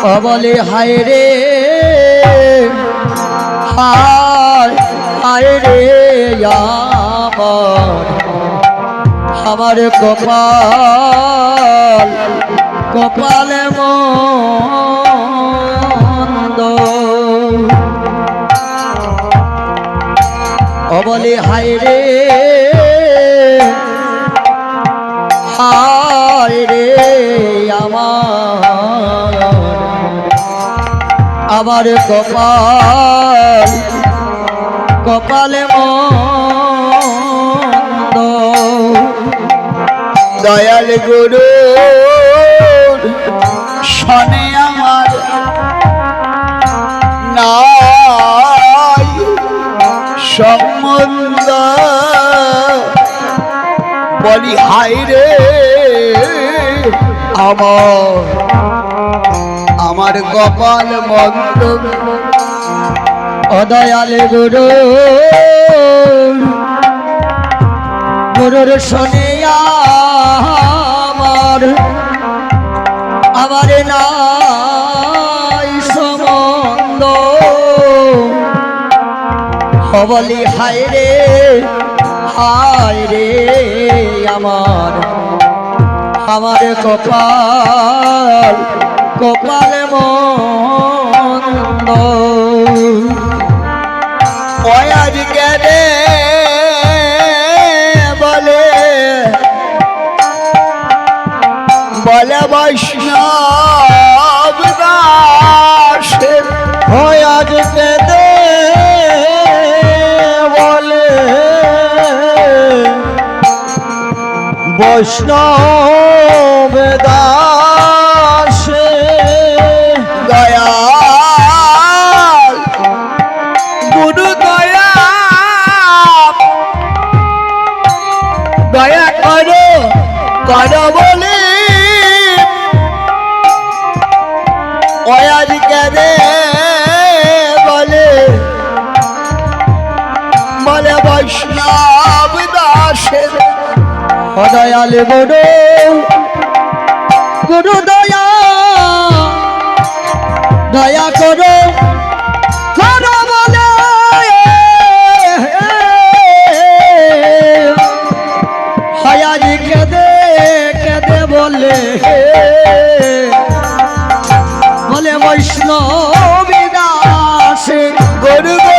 বলে হায় রে হায় রে আমার। কপাল কপালে মন্দ। ও বলে হায় রে হায় আমার কপাল কপালে দয়াল গুরু শনে আমার নাই সম্বন্ধ। বলি হাই রে আমার আমার কপাল মন্দ। অদয়াল গুরু, গুরুর শোনে আমার। আমার সম্বন্ধ। হবলি হায় রে হায় রে আমার। আমার কপাল কপাল মন্দ। পয়াজ গেলে বলে? বলে বৈষ্ণব দাসে হয় আজকে দে বলে? বৈষ্ণব দাসে দয়া। দয়া করো করো বলে। পয়াজ গেলে বলে। বলে বৈষ্ণব দাসের অদয়াল গুরু দয়া দয়া করো। বলে বৈষ্ণব দাসে গরু গো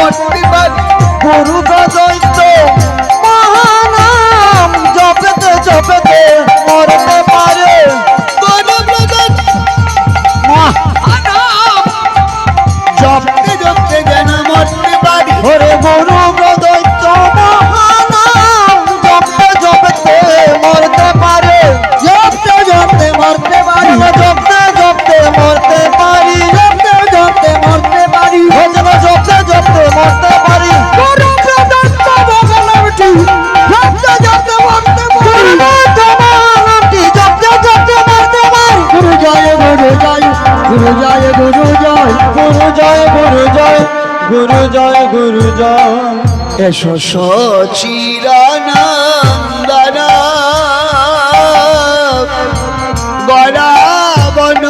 মরতে পারি গুরু গুরু জয় গুরু জয় গুরু জয় গুরু জয় গুরু জয় গুরু জয়। এসো সচিরানন্দন। গড়া বন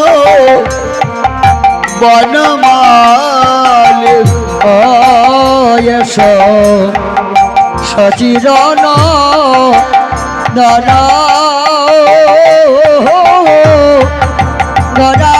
বনমাল। অয়স সচিরন দানা গরাবন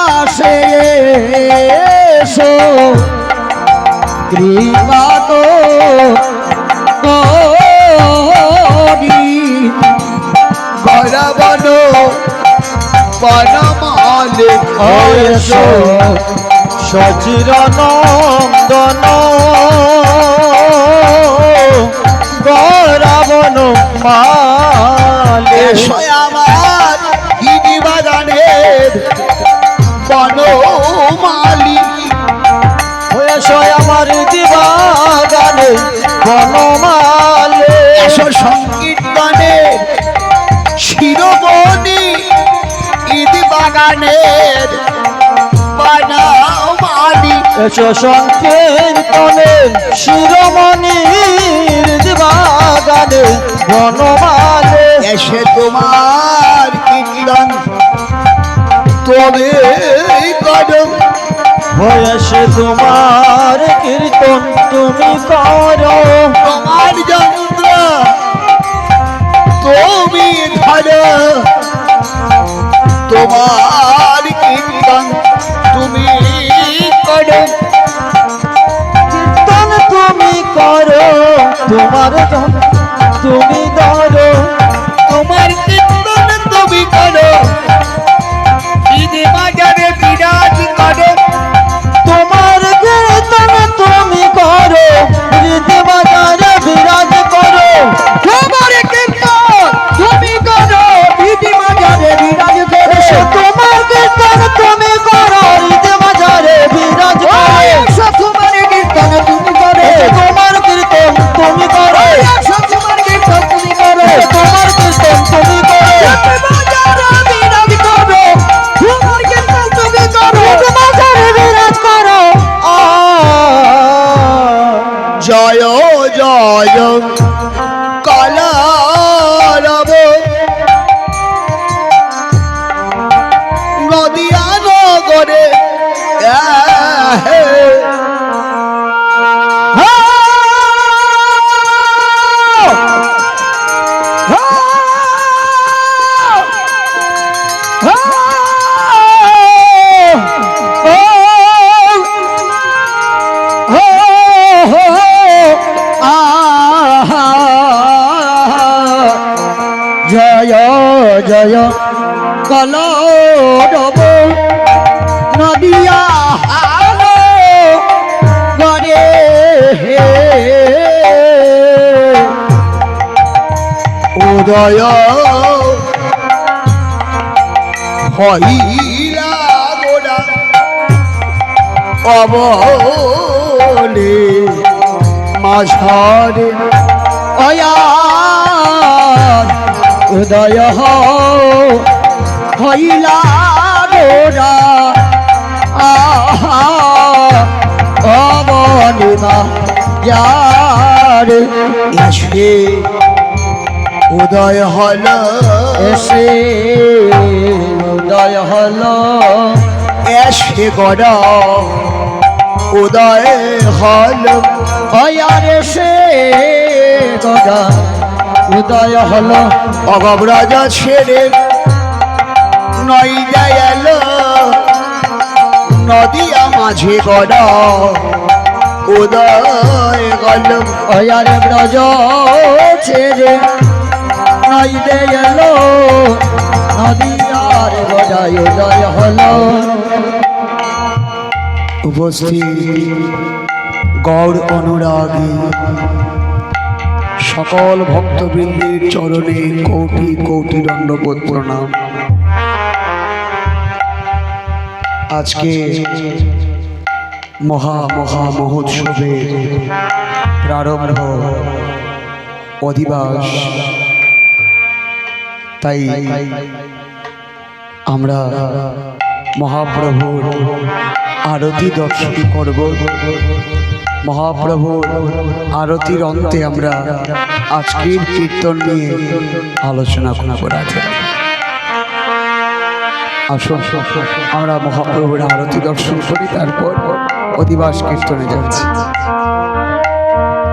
অদিবাসে এসো। কৃপা তো অয়স সচিরনন্দন গরাবন মালে বাগানের বনমালী এসো সংকীর্তনের শিরোমণির দিবাগানে বনমালে এসে তোমার কীর্তন। তবে হয়েছে তোমার কীর্তন তুমি করো। তোমার যন্ত্র তুমি ধরো। তোমার কীর্তন তুমি করো। কীর্তন তুমি করো তোমার তুমি জয় জয় কলারব নদিয়া নগরে জয় কলরব নদিয়া হালো গরে উদয় হইলা গোড়া অবলে মাঝারে অয়ার। উদয় হইলা গোরা অবনিমা উদয় হল, এসে উদয় হলো, এসে গড়া উদয় হল। অয়ার এসে গোরা উদয় হলো। অভাব রাজা ছেড়ে নই গেল নদিয়া মাঝে গড়া উদয় গল। অয়ার ব্রজ ছেড়ে নই দে এলো। নদী উদয় হলো। অনুরাগী সকল ভক্তবৃন্দের চরণে কোটি কোটি দণ্ডবোধ প্রণাম। আজকে মহা মহা মহোৎসবের প্রারম্ভ অধিবাস। তাই আমরা মহাপ্রভুর আরতি দর্শন করব। মহাপ্রভুর আরতির অন্তে আমরা আজকের কীর্তন নিয়ে আলোচনা করা আছে আসুন আমরা মহাপ্রভুর আরতি দর্শন করি তারপর অধিবাস কীর্তনে যাচ্ছি।